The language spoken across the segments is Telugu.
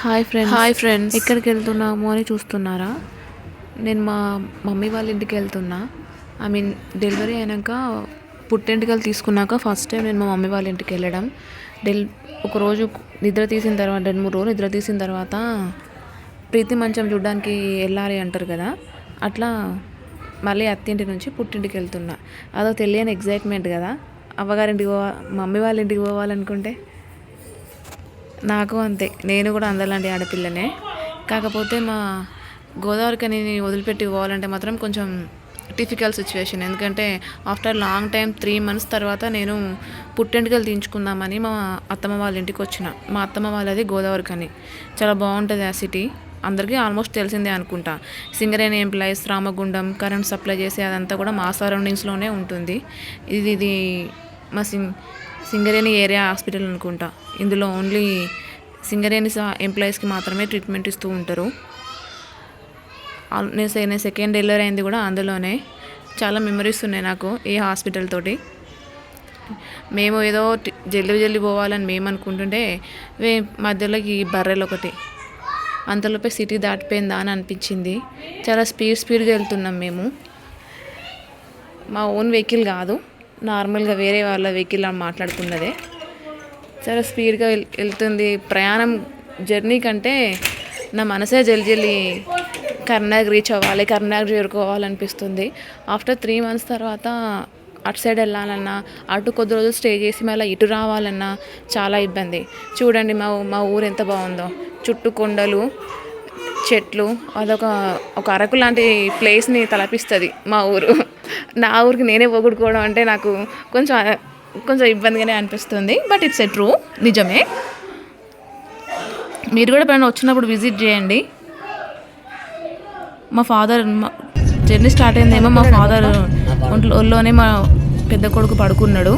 హాయ్ ఫ్రెండ్స్ హాయ్ ఫ్రెండ్స్ ఎక్కడికి వెళ్తున్నాము అని చూస్తున్నారా? నేను మా మమ్మీ వాళ్ళ ఇంటికి వెళ్తున్నా. ఐ మీన్ డెలివరీ అయినాక పుట్టెంటికలు తీసుకున్నాక ఫస్ట్ టైం నేను మా మమ్మీ వాళ్ళ ఇంటికి వెళ్ళడం. డెల్ ఒకరోజు నిద్ర తీసిన తర్వాత రెండు మూడు రోజులు నిద్ర తీసిన తర్వాత ప్రీతి మంచం చూడడానికి వెళ్ళాలి అంటారు కదా? అట్లా మళ్ళీ అత్తింటి నుంచి పుట్టింటికి వెళ్తున్నా. అదో తెలియని ఎగ్జైట్మెంట్ కదా? అవ్వగారింటికి పోవా మమ్మీ వాళ్ళ ఇంటికి పోవాలనుకుంటే? నాకు అంతే. నేను కూడా అందరిలాంటి ఆడపిల్లనే. కాకపోతే మా గోదావరికని వదిలిపెట్టి పోవాలంటే మాత్రం కొంచెం డిఫికల్ట్ సిచ్యువేషన్ ఎందుకంటే after long time three months తర్వాత నేను పుట్టెంటుకలు తీయించుకుందామని మా అత్తమ్మ వాళ్ళ ఇంటికి వచ్చిన. మా అత్తమ్మ వాళ్ళది గోదావరికని. చాలా బాగుంటుంది ఆ సిటీ అందరికీ ఆల్మోస్ట్ తెలిసిందే అనుకుంటా. Singareni employees Ramagundam current supply చేసే అదంతా కూడా మా సరౌండింగ్స్లోనే ఉంటుంది. ఇది ఇది మా సింగ్ సింగరేణి ఏరియా హాస్పిటల్ అనుకుంటా. ఇందులో ఓన్లీ సింగరేణి ఎంప్లాయీస్కి మాత్రమే ట్రీట్మెంట్ ఇస్తూ ఉంటారు. నేను సెకండ్ డెలివరీ అయింది కూడా అందులోనే. చాలా మెమరీస్ ఉన్నాయి నాకు ఈ హాస్పిటల్ తోటి. మేము ఏదో జల్లి జల్ది పోవాలని మేము అనుకుంటుంటే వే మధ్యలోకి ఈ బర్రెలు ఒకటి. అంతలోపే సిటీ దాటిపోయిందా అని అనిపించింది. చాలా స్పీడ్ స్పీడ్గా వెళ్తున్నాం మేము. మా ఓన్ వెహికల్ కాదు. నార్మల్గా వేరే వాళ్ళ వెహికల్ అని మాట్లాడుకున్నదే. చాలా స్పీడ్గా వెళ్తుంది. ప్రయాణం జర్నీ కంటే నా మనసే జల్ది జల్ది కర్ణాగ్ రీచ్ అవ్వాలి కర్ణాగ్ చేరుకోవాలనిపిస్తుంది. ఆఫ్టర్ త్రీ మంత్స్ తర్వాత అటు సైడ్ వెళ్ళాలన్నా అటు కొద్ది రోజులు స్టే చేసి మళ్ళీ ఇటు రావాలన్నా చాలా ఇబ్బంది. చూడండి మా మా ఊరు ఎంత బాగుందో. చుట్టూ కొండలు చెట్లు అదొక ఒక అరకు లాంటి ప్లేస్ని తలపిస్తుంది మా ఊరు. నా ఊరికి నేనే పొగుడుకోవడం అంటే నాకు కొంచెం కొంచెం ఇబ్బందిగానే అనిపిస్తుంది బట్ ఇట్స్ ఎ ట్రూ నిజమే. మీరు కూడా ఎప్పుడైనా వచ్చినప్పుడు విజిట్ చేయండి. మా ఫాదర్ జర్నీ స్టార్ట్ అయిందేమో మా ఫాదర్ ఒంట్లోనే మా పెద్ద కొడుకు పడుకున్నాడు.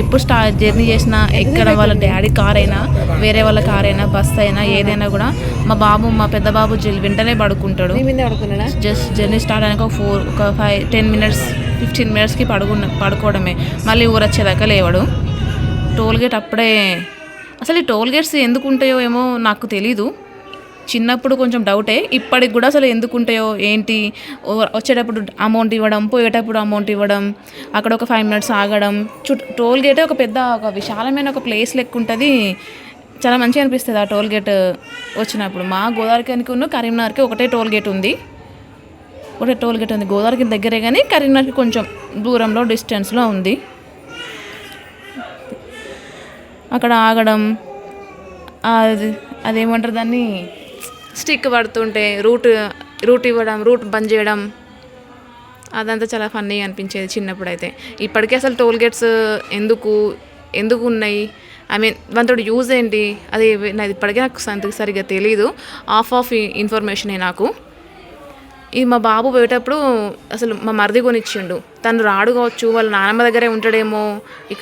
ఎప్పుడు స్టార్ట్ జర్నీ చేసినా ఎక్కడ వాళ్ళ డాడీ కార్ అయినా వేరే వాళ్ళ కార్ అయినా బస్ అయినా ఏదైనా కూడా మా బాబు మా పెద్ద బాబు జల్ వెంటనే పడుకుంటాడు. జస్ట్ జర్నీ స్టార్ట్ అయినాక ఒక ఫోర్ ఒక ఫైవ్ టెన్ మినిట్స్ ఫిఫ్టీన్ మినిట్స్కి పడుకున్న పడుకోవడమే. మళ్ళీ ఊరు వచ్చేదాకా లేవడు. టోల్ గేట్ అప్పుడే అసలు ఈ టోల్ గేట్స్ ఎందుకు ఉంటాయో ఏమో నాకు తెలీదు. చిన్నప్పుడు కొంచెం డౌటే ఇప్పటికి కూడా అసలు ఎందుకు ఉంటాయో ఏంటి? వచ్చేటప్పుడు అమౌంట్ ఇవ్వడం పోయేటప్పుడు అమౌంట్ ఇవ్వడం అక్కడ ఒక ఫైవ్ మినిట్స్ ఆగడం చుట్టూ టోల్ గేటే ఒక పెద్ద ఒక విశాలమైన ఒక ప్లేస్ లెక్క ఉంటుంది. చాలా మంచిగా అనిపిస్తుంది ఆ టోల్ గేట్ వచ్చినప్పుడు. మా గోదావరికి ఉన్న కరీంనగర్కి ఒకటే టోల్ గేట్ ఉంది. ఒకటే టోల్ గేట్ ఉంది. గోదావరికి దగ్గరే కానీ కరీంనగర్కి కొంచెం దూరంలో డిస్టెన్స్లో ఉంది. అక్కడ ఆగడం అది అదేమంటారు దాన్ని? స్టిక్ పడుతుంటే రూట్ రూట్ ఇవ్వడం రూట్ బంద్ చేయడం అదంతా చాలా ఫన్నీగా అనిపించేది చిన్నప్పుడు అయితే ఇప్పటికే అసలు టోల్ గేట్స్ ఎందుకు ఎందుకు ఉన్నాయి? ఐ మీన్ దాంతో యూజ్ ఏంటి? అది నాది ఇప్పటికే నాకు సరిగ్గా తెలియదు ఆఫ్ ఆఫ్ ఇన్ఫర్మేషనే నాకు. ఇది మా బాబు పోయేటప్పుడు అసలు మా మరిది కొనిచ్చిండు. తను రాడు కావచ్చు వాళ్ళ నాన్నమ్మ దగ్గరే ఉంటాడేమో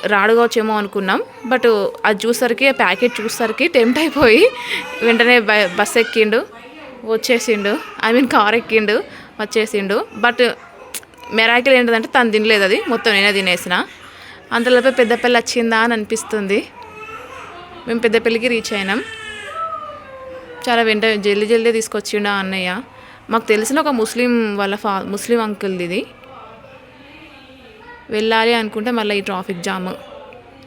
రాడు కావచ్చేమో అనుకున్నాం. బట్ అది చూసరికి ఆ ప్యాకెట్ చూసరికి టెంప్ట్ అయిపోయి వెంటనే బస్ ఎక్కిండు వచ్చేసిండు. ఐ మీన్ కార్ ఎక్కిండు వచ్చేసిండు. బట్ మెరాకిల్ ఏంటంటే తను తినలేదు అది మొత్తం నేనే తినేసిన. అంతలోపే పెద్దపల్లి వచ్చిందా అని అనిపిస్తుంది. మేము పెద్దపల్లికి రీచ్ అయినాం. చాలా వెంట జల్దీ జల్దీ తీసుకొచ్చిండు అన్నయ్య. మాకు తెలిసిన ఒక ముస్లిం వాళ్ళ ఫా ముస్లిం అంకుల్ది ఇది. వెళ్ళాలి అనుకుంటే మళ్ళీ ఈ ట్రాఫిక్ జామ్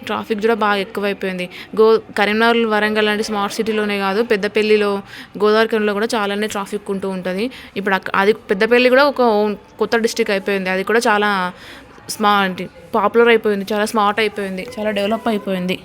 ట్రాఫిక్ కూడా బాగా ఎక్కువైపోయింది. గో కరీంనగర్ వరంగల్ లాంటి స్మార్ట్ సిటీలోనే కాదు పెద్దపల్లిలో గోదావరికంలో కూడా చాలానే ట్రాఫిక్ ఉంటూ ఉంటుంది. ఇప్పుడు అది పెద్దపల్లి కూడా ఒక కొత్త డిస్టిక్ అయిపోయింది. అది కూడా చాలా స్మార్ట్ పాపులర్ అయిపోయింది చాలా స్మార్ట్ అయిపోయింది చాలా డెవలప్ అయిపోయింది.